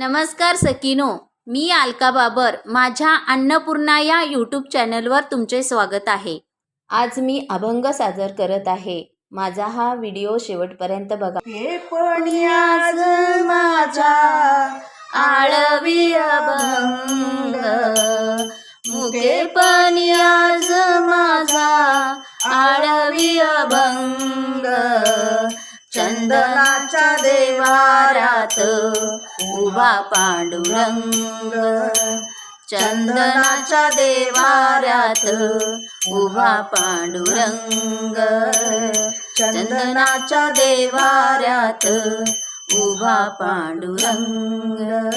नमस्कार सकिनो मी अलका बाबर माझ्या अन्नपूर्णा या यूट्यूब चॅनलवर तुमचे स्वागत आहे. आज मी अभंग सादर करत आहे. माझा हा व्हिडिओ शेवटपर्यंत बघा. हे पण आज माझा आळवी अभंग. मुखे पण आज माझा आळवी अभंग. चंदनाच्या देवारात उभा पांडुरंग. चंदनाच्या देवारात उभा पांडुरंग. चंदनाच्या देवारात उभा पांडुरंग.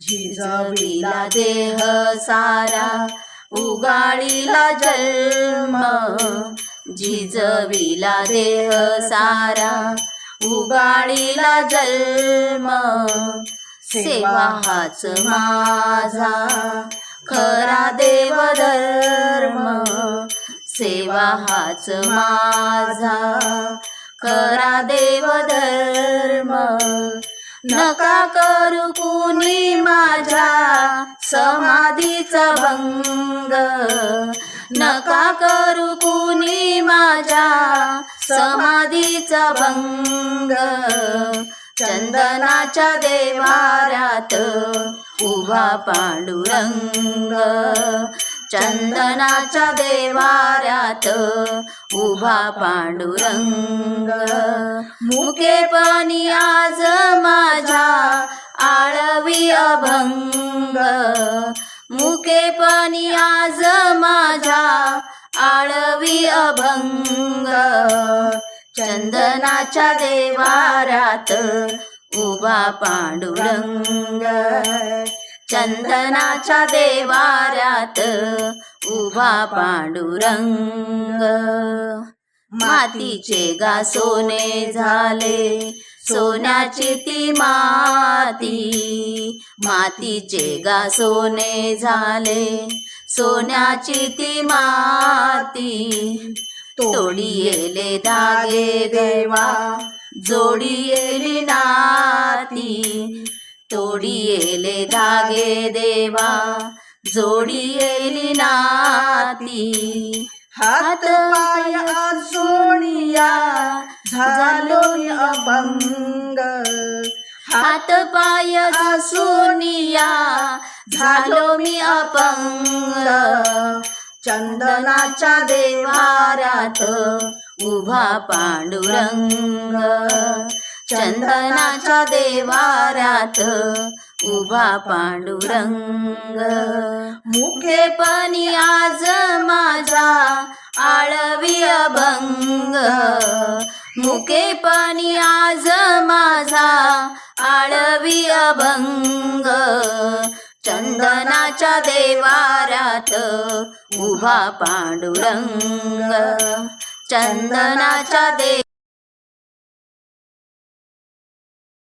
झिजविला देह सारा उगाळीला जन्म. झिजविला देह सारा उगाळीला जन्म. सेवा हाच माझा खरा देवधर्म. सेवा हाच माझा खरा देवधर्म. नका करू कुणी माझ्या समाधीचा भंग. नका करू कुणी माझ्या समाधीचा भंग. चंदनाच्या देवाऱ्यात उभा पांडुरंग चंदनाच्या देवाऱ्यात उभा पांडुरंग मुकेपणी आज माझ्या आळवी अभंग. मुकेपणी आज चंदनाच्या देवारात उभा पांडुरंग. चंदनाच्या देवारात उभा पांडुरंग. मातीचे गा सोने झाले सोन्याची ती माती. मातीचे गा सोने झाले सोन्याची ती माती. तोडी येले धागे देवा जोडी येली नाती. तोडी येले धागे देवा जोडी येली नाती. हात पाय सोनिया झालो अभंग. हात पाय सोनिया झालो मी अपंग चंदनाच्या देवारात उभा पांडुरंग. चंदनाच्या देवारात उभा पांडुरंग. मुखेपणी आज माझा आळवी अभंग. मुखेपणी आज माझा आळवी अभंग. चंदनाच्या देवारात उभा पांडुरंग. चंदनाच्या दे